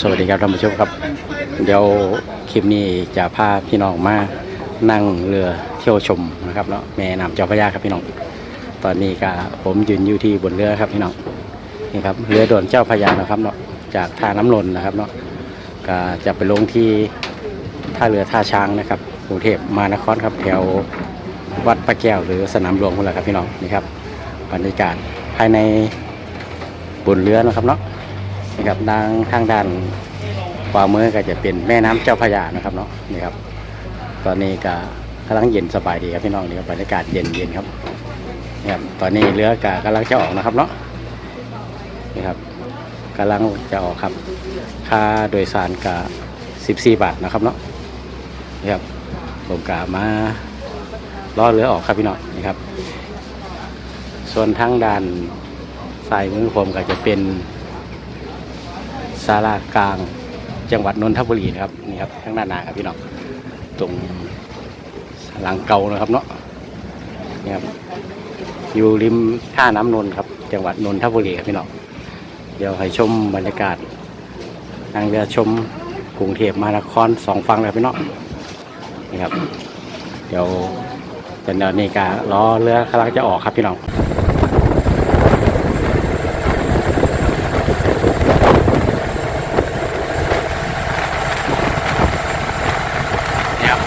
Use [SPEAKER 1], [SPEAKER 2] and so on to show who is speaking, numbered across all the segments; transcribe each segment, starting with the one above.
[SPEAKER 1] สวัสดีครับท่านผู้ชมครับ เดี๋ยวคลิปนี้จะพาพี่น้องมานั่งเรือเที่ยวชมนะครับเนาะแม่น้ำเจ้าพระยาครับพี่น้อง ตอนนี้ก็ผมยืนอยู่ที่บนเรือครับพี่น้องนี่ครับเรือด่วนเจ้าพระยานะครับเนาะจากท่าน้ำนนนะครับเนาะก็จะไปลงที่ท่าเรือท่าช้างนะครับกรุงเทพมานครครับแถววัดพระแก้วหรือสนามหลวงพวกเราครับพี่น้องนี่ครับบรรยากาศภายในบนเรือนะครับเนาะ นะครับด้านทางด้านขวามือก็จะเป็นแม่น้ำเจ้าพระยานะครับเนาะนี่ครับ ตอนนี้ก็กำลังเย็นสบายดีครับพี่น้องนี่ครับบรรยากาศเย็นเย็นครับนี่ครับ ตอนนี้เรือกกำลังจะออกนะครับเนาะนี่ครับกำลังจะออกครับ ค่าโดยสารกบ14 บาทนะครับเนาะนี่ครับผมกะมาล้อเรือออกครับพี่น้องนี่ครับ ส่วนทางด้านซ้ายมือผมก็จะเป็น ศาลากลางจังหวัดนนทบุรีนะครับนี่ครับข้างหน้านาครับพี่น้องตรงหลังเก่านะครับเนาะนี่ครับอยู่ริมท่าน้ำนนท์ครับ จังหวัดนนทบุรีครับพี่น้องเดี๋ยวให้ชมบรรยากาศนั่งเรือชมกรุงเทพมหานครสองฝั่งเลยพี่น้องนี่ครับ เดี๋ยวเป็นเดี๋ยวนี้ก็ล้อเรือกำลังจะออกครับพี่น้อง เนี่ยครับ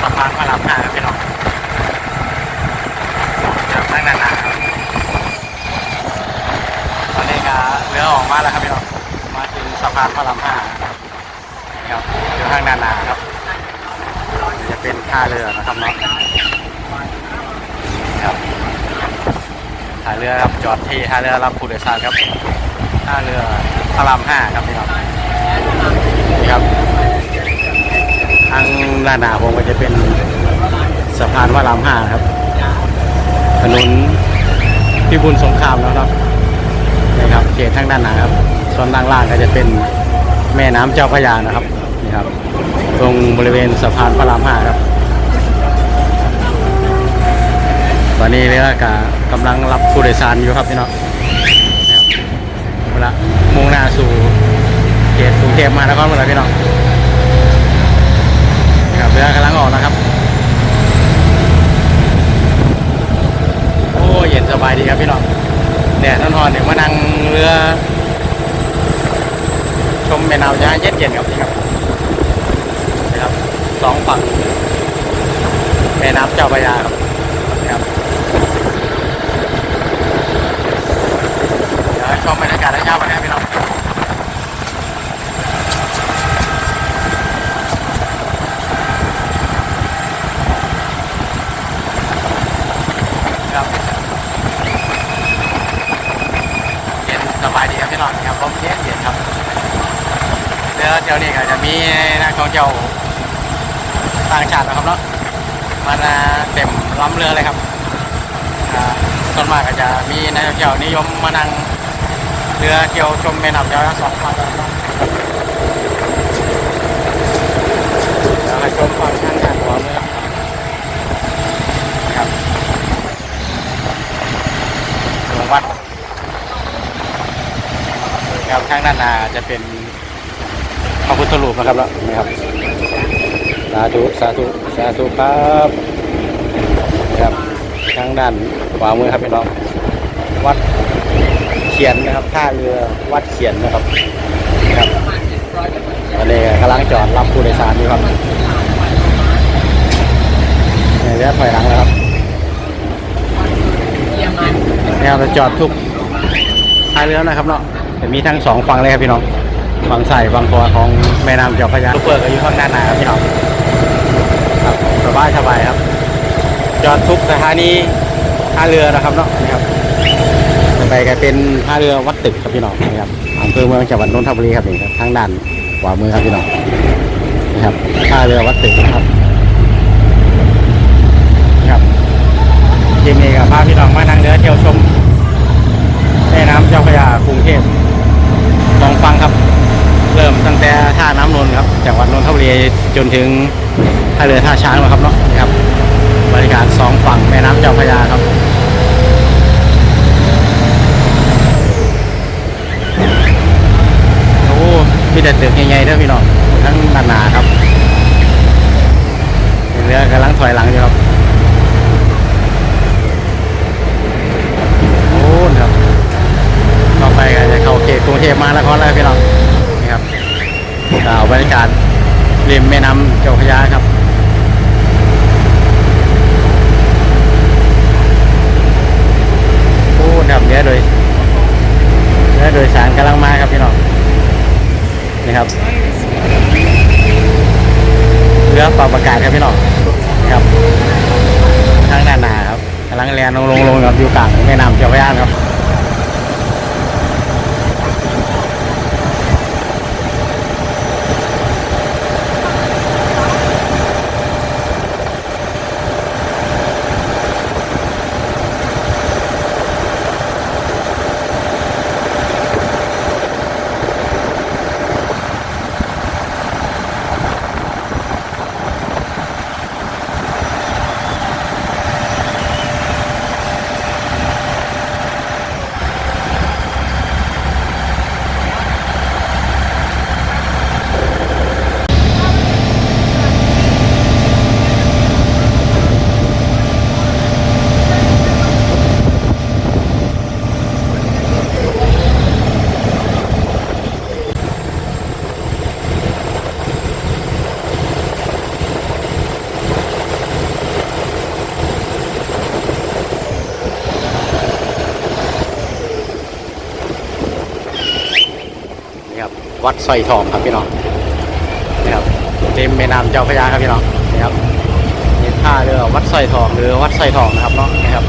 [SPEAKER 1] สะพานพระรามห้าครับพี่น้องจากทางด้านหน้าครับตอนนี้ก็เรือออกมาแล้วครับพี่น้องมาถึงสะพาพระรามห้าครับอยู่ทางด้านนาครับจะเป็นท่าเรือนะครับเนาะครับท่าเรือครับจอดที่ท่าเรือรับผู้โดยสารครับท่าเรือพระรามห้าครับพี่น้องนี่ครับทางด้านหนาผมก็จะเป็นสะพานพระรามห้าครับถนนพิบูลสงครามแล้วครับนะครับเขตทางด้านหนาครับ ส่วนด้านล่างก็จะเป็นแม่น้ำเจ้าพระยานะครับนี่ครับ ตรงบริเวณสะพานพระรามห้าครับ ตอนนี้เรือกกำลังรับผู้โดยสารอยู่ครับพี่น้องนะครับเวลามุ่งหน้าสู่เขตกรุงเทพมหานครหมดแล้วพี่น้องครับเรือกำลังออกนะครับโอ้เย็นสบายดีครับพี่น้องแดดนอนๆเนี่ยมานั่งเรือ มแม่น้ำยะเย็นเย็นๆครับนี่ครับนะครับสองฝั่งแม่น้ำเจ้าพระยาครับนะครับเดี๋ยวให้ชมบรรยากาศได้เช้าวันนี้พี่น้อง ครับเย็นสบายดีครับพี่น้องครับลมเย็นเย็นครับเดี๋ย วเดี๋ยวนี้ก็จะมีนักท่องเที่ยวต่างชาตินะครับเนาะมาเต็มลำเรือเลยครับส่วนมากก็จะมีนักท่องเที่ยวนิยมมานั่งเรือเที่ยวชมแม่น้ำเจ้าพระยาสองฝั่งนะครับเดี๋ยวให้ชมฝั่งทางด้านขวามือครับหลวงวัดครับข้างด้านหน้าจะเป็น ระพุทธรูปนะครับแล้วนะครับสาธุสาธุสาธุครับครับข้างด้านขวามือครับพี่น้องวัดเขียนนะครับท่าเรือวัดเขียนนะครับครับตอนนี้กำลังจอดรับผู้โดยสารอยู่ครับเนี่ยเรือถอยหลังแล้วครับแนวจะจอดทุกท้ายเรือนะครับเนาะจะมีทั้งสองฝั่งเลยครับพี่น้อง ฝั่งใส่ฝั่งขวาของแม่น้ำเจ้าพระยาลูกเปิดก็อยู่ข้างด้านหน้าครับพี่น้องครับสบายสบายครับ จอดทุกสถานีท่าเรือนะครับเนาะนี่ครับต่อไปก็เป็นท่าเรือวัดตึกครับพี่น้องนะครับอำเภอเมืองจังหวัดนนทบุรีครับนี่ครับทางด้านขวามือครับพี่น้องนะครับท่าเรือวัดตึกนะครับนะครับทีมนี้กับพาพี่น้องมานั่งเรือเที่ยวชมแม่น้ำเจ้าพระยากรุงเทพสองฝั่งครับ เริ่มตั้งแต่ท่าน้ำนนท์ครับจังหวัดนนทบุรีจนถึงท่าเรือท่าช้างนะครับเนาะนี่ครับบรรยากาศสองฝั่งแม่น้ำเจ้าพระยาครับโอ้มีแต่ตึกใหญ่ๆด้อพี่น้องทั้งหนาๆครับเรือกำลังถอยหลังอยู่ครับโอ้ครับต่อไปก็จะเข้าเขตกรุงเทพมาแล้วครองนี่ครับ กล่าวบรรยากาศริมแม่น้ำเจ้าพระยาครับโอ้ครับเนี้ยโดยเนี้ยโดยสารกำลังมาครับพี่น้องนี่ครับเรือปรับอากาศครับพี่น้องครับทางด้านหน้าครับกำลังแลนลงลงลงครับอยู่กลางแม่น้ำเจ้าพระยาครับ วัดสร้อยทองครับพี่น้องนะครับเริมแม่น้ำเจ้าพระยาครับพี่น้องนะครับนี่ท่าเรือวัดสร้อยทองหรือวัดสร้อยทองนะครับเนาะนะครับ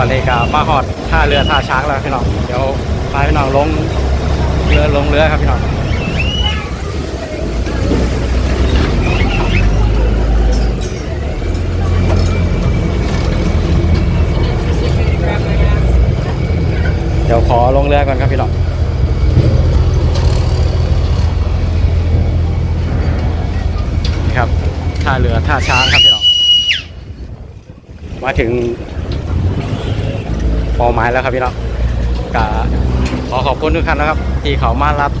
[SPEAKER 1] ตอนนี้ก็มาหอดท่าเรือท่าช้างแล้วพี่น้องเดี๋ยวพาพี่น้องลงเรือลงเรือครับพี่น้องเดี๋ยวขอลงเรือก่อนครับพี่น้องนี่ครับท่าเรือท่าช้างครับพี่น้องมาถึง เป้าหมายแล้วครับพี่น้องก็ขอขอบคุณทุกท่านนะครับ ที่เขามารับ